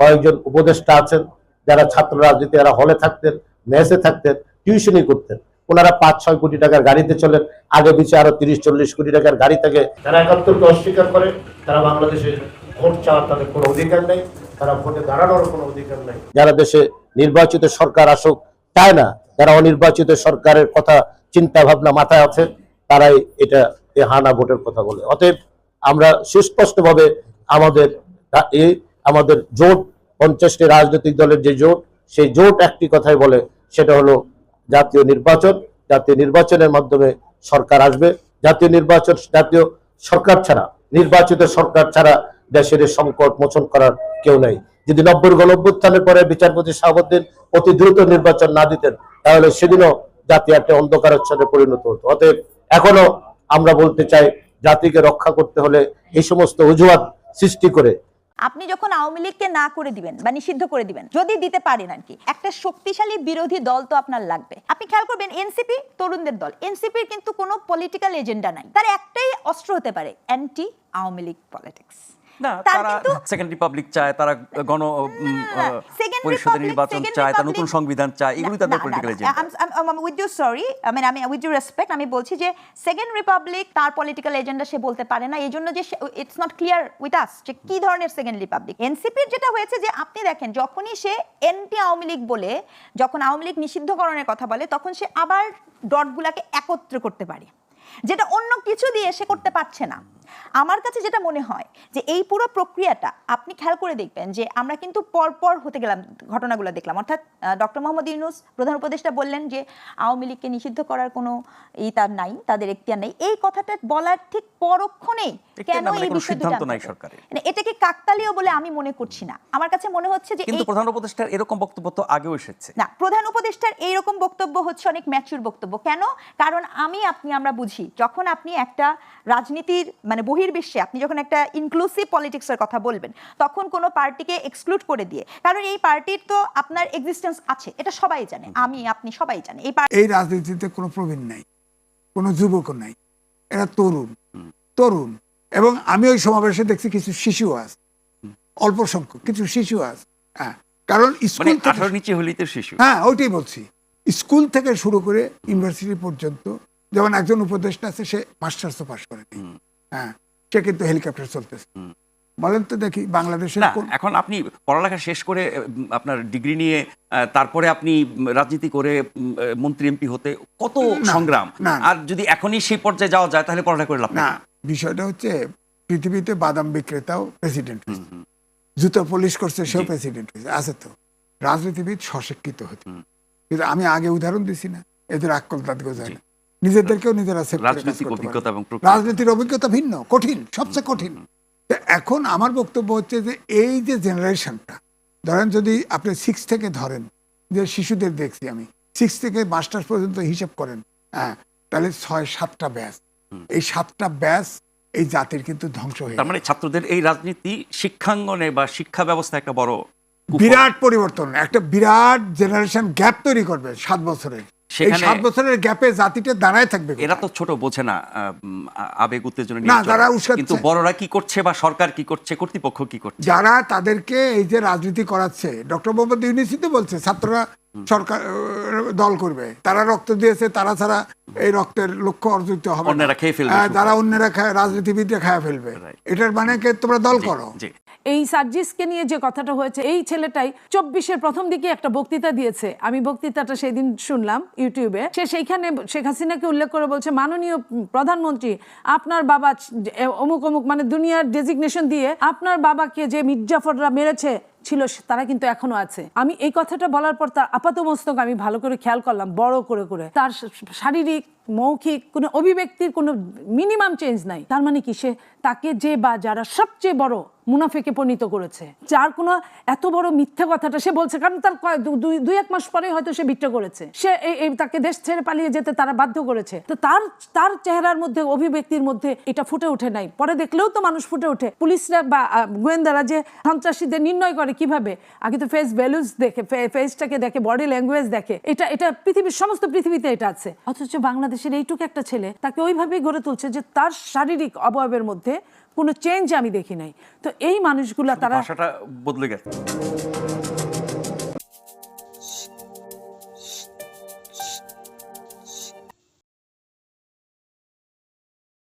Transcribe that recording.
কয়েকজন উপদেষ্টা আছেন, যারা ছাত্র রাজনীতি এরা হলে থাকতেন, মেসে থাকতেন, টিউশনই করতেন। ওনারা পাঁচ ছয় কোটি টাকার গাড়িতে চলেন, আগে পিছিয়ে আরও তিরিশ চল্লিশ কোটি টাকার গাড়ি থাকে। যারা একাত্তরকে অস্বীকার করে, তারা বাংলাদেশে ভোট চাওয়ার তাদের কোনো অধিকার নেই, তারা ভোটে দাঁড়ানোর কোনো অধিকার নেই। যারা দেশে নির্বাচিত সরকার আসুক চায় না? যারা অনির্বাচিত সরকারের কথা চিন্তা ভাবনা মাথায় আছে, তারাই এটা হানা ভোটের কথা বলে। অতএব আমরা সুস্পষ্টভাবে আমাদের এই আমাদের জোট, পঞ্চাশটি রাজনৈতিক দলের যে জোট, সেই জোট একটি কথাই বলে, সেটা হলো জাতীয় নির্বাচন। জাতীয় নির্বাচনের মাধ্যমে সরকার আসবে। জাতীয় নির্বাচন, জাতীয় সরকার ছাড়া, নির্বাচিত সরকার ছাড়া দেশের সংকট মোচন করার কেউ নাই। যদি নব্বই গণ অভ্যুত্থানের পরে বিচারপতি শাহাবুদ্দিন অতি দ্রুত নির্বাচন না দিতেন, তাহলে সেদিনও জাতি একটা অন্ধকারাচ্ছন্নে পরিণত হতো। অতএব এখনও আমরা বলতে চাই, জাতিকে রক্ষা করতে হলে এই সমস্ত অজুহাত সৃষ্টি করে আপনি যখন আওয়ামী লীগকে না করে দিবেন বা নিষিদ্ধ করে দিবেন, যদি দিতে পারেন আর কি, একটা শক্তিশালী বিরোধী দল তো আপনার লাগবে। আপনি খেয়াল করবেন, এনসিপি তরুণদের দল, এনসিপির কিন্তু কোনো পলিটিক্যাল এজেন্ডা নাই। তার একটাই অস্ত্র হতে পারে অ্যান্টি আওয়ামী লীগ পলিটিক্স না তারা সেকেন্ড রিপাবলিক চায় তারা গণ উম, না, আহ, Second পরিষদের নির্বাচন চায় তারা নতুন সংবিধান চায় এগুলি তাদের political agenda with you sorry আমি আমি উইথ ইউ রেসপেক্ট আমি বলছি যে সেকেন্ড রিপাবলিক তার পলিটিক্যাল এজেন্ডা সে বলতে পারে না এই জন্য যে it's not clear with us যে কি ধরনের সেকেন্ড রিপাবলিক এনসিপির যেটা হয়েছে যে আপনি দেখেন যখনই সে এনটি আওয়ামী লীগ বলে যখন আওয়ামী লীগ নিষিদ্ধকরণের কথা বলে তখন সে আবার ডটগুলাকে একত্র করতে পারে যেটা অন্য কিছু দিয়ে সে করতে পারছে না। আমার কাছে যেটা মনে হয় যে এই পুরো প্রক্রিয়াটা আপনি খেয়াল করে দেখবেন যে আমরা কিন্তু পরপর হতে গেলাম ঘটনাগুলো দেখলাম। অর্থাৎ ডক্টর মোহাম্মদ ইউনুস প্রধান উপদেষ্টা বললেন যে আওয়ামী লীগকে নিষিদ্ধ করার কোনো ই তার নাই তাদের এখতিয়ার নেই। এই কথাটা বলার ঠিক পরক্ষণেই কেন মানে এই বিষয়। মানে এটাকে কাকতালীয় বলে আমি মনে করছি না। আমার কাছে মনে হচ্ছে যে কিন্তু প্রধান উপদেষ্টার এরকম বক্তব্য তো আগেও এসেছে। না প্রধান উপদেষ্টার এইরকম বক্তব্য হচ্ছে অনেক ম্যাচুর বক্তব্য। কেন? কারণ আমি আপনি আমরা বুঝি যখন আপনি একটা রাজনীতির মানে বহির্বিশ্বে আপনি যখন একটা ইনক্লুসিভ পলিটিক্সের কথা বলবেন তখন কোনো পার্টিকে এক্সক্লুড করে দিয়ে কারণ এই পার্টির তো আপনার এক্সিস্টেন্স আছে এটা সবাই জানে আমি আপনি সবাই জানে এই এই রাজনীতিতে কোনো প্রবীণ নাই কোনো যুবকও নাই এরা তরুণ তরুণ এবং আমি ওই সমাবেশে দেখছি কিছু শিশু আছে অল্প সংখ্যক কিছু শিশু আছে হ্যাঁ কারণ মানে স্কুল থেকে নিচে হলেই তো শিশু। হ্যাঁ ওইটাই বলছি স্কুল থেকে শুরু করে ইউনিভার্সিটি পর্যন্ত যেমন একজন উপদেষ্টা আছে সে মাস্টার্সও পাস করেনি হ্যাঁ সে কিন্তু হেলিকপ্টার চলতেছে। বলেন তো দেখি বাংলাদেশের এখন আপনি পড়ালেখা শেষ করে আপনার ডিগ্রি নিয়ে তারপরে আপনি রাজনীতি করে মন্ত্রী এমপি হতে কত সংগ্রাম। আর যদি এখনই সেই পর্যায়ে যাওয়া যায় তাহলে পড়ালেখা করে লাভ না বিষয়টা হচ্ছে পৃথিবীতে বাদাম বিক্রেতাও প্রেসিডেন্ট হুম। জুতো পলিশ করছে সেও প্রেসিডেন্ট হয়েছে। আছে তো। রাজনীতিবিদ সশিক্ষিত হতে। কিন্তু আমি আগে উদাহরণ দিছি না। এদের আক্কল তাদেরকেও যায় না নিজেদেরকেও নিজেরা রাজনৈতিক অভিজ্ঞতা এবং রাজনীতির অভিজ্ঞতা ভিন্ন কঠিন সবচেয়ে কঠিন। এখন আমার বক্তব্য হচ্ছে যে এই যে জেনারেশনটা ধরেন যদি আপনি সিক্স থেকে ধরেন যে শিশুদের দেখছি আমি সিক্স থেকে মাস্টার্স পর্যন্ত হিসাব করেন হ্যাঁ তাহলে ছয় সাতটা ব্যাস। এই সাতটা ব্যাস এই জাতির কিন্তু ধ্বংস হয়ে তার মানে ছাত্রদের এই রাজনীতি শিক্ষাঙ্গনে বা শিক্ষা ব্যবস্থা একটা বড় বিরাট পরিবর্তন একটা বিরাট জেনারেশন গ্যাপ তৈরি করবে সাত বছরের। সেখানে সাত বছরের গ্যাপে জাতিটা দাঁড়ায় থাকবে এরা তো ছোট বোঝে না আবেগ উত্তেজনা না, যারা কিন্তু বড়রা কি করছে বা সরকার কি করছে কর্তৃপক্ষ কি করছে? যারা তাদেরকে এই যে রাজনীতি করাচ্ছে ডক্টর মোহাম্মদ ইউনিসি তো বলছে ছাত্ররা সরকার দল করবে। তারা রক্ত দিয়েছে তারা ছাড়া এই রক্তের লক্ষ্য অর্জিত হবে না। অন্যেরা রাজনীতিবিদরা খায় ফেলবে। এটার মানে কি? তোমরা দল করো। এই সার্জিসকে নিয়ে যে কথাটা হয়েছে এই ছেলেটাই চব্বিশের প্রথম দিকে একটা বক্তৃতা দিয়েছে। আমি বক্তৃতাটা সেদিন শুনলাম ইউটিউবে। সে সেইখানে শেখ হাসিনাকে উল্লেখ করে বলছে মাননীয় প্রধানমন্ত্রী আপনার বাবা অমুক অমুক মানে দুনিয়ার ডেজিগনেশন দিয়ে আপনার বাবাকে যে মির্জাফররা মেরেছে ছিল তারা কিন্তু এখনও আছে। আমি এই কথাটা বলার পর তার আপাত মস্তক আমি ভালো করে খেয়াল করলাম, বড় করে করে। তার শারীরিক, মৌখিক কোনো অভিব্যক্তির কোনো মিনিমাম চেঞ্জ নাই। তার মানে কি? সে তাকে যে বা যারা সবচেয়ে বড় মুনাফেকে পরিণত করেছে। যার কোনো এত বড় মিথ্যে কথাটা সে বলছে, কারণ তার দুই এক মাস পরে হয়তো সে বিট্টা করেছে। সে তাকে দেশ ছেড়ে পালিয়ে যেতে তারা বাধ্য করেছে। তো তার তার চেহারার মধ্যে, অভিব্যক্তির মধ্যে এটা ফুটে ওঠে নাই। পরে দেখলেও তো মানুষ ফুটে ওঠে। পুলিশরা বা গোয়েন্দারা যে সন্ত্রাসীদের নির্ণয় করে কীভাবে, আগে তো ফেস ভ্যালুজ দেখে ফেসটাকে দেখে বডি ল্যাঙ্গুয়েজ দেখে, এটা এটা পৃথিবীর সমস্ত পৃথিবীতে এটা আছে। অথচ বাংলাদেশের এইটুকু একটা ছেলে তাকে ওইভাবেই গড়ে তুলছে যে তার শারীরিক অবয়বের মধ্যে কোনো চেঞ্জ আমি দেখি নাই। তো এই মানুষগুলা তারা বদলে গেছে।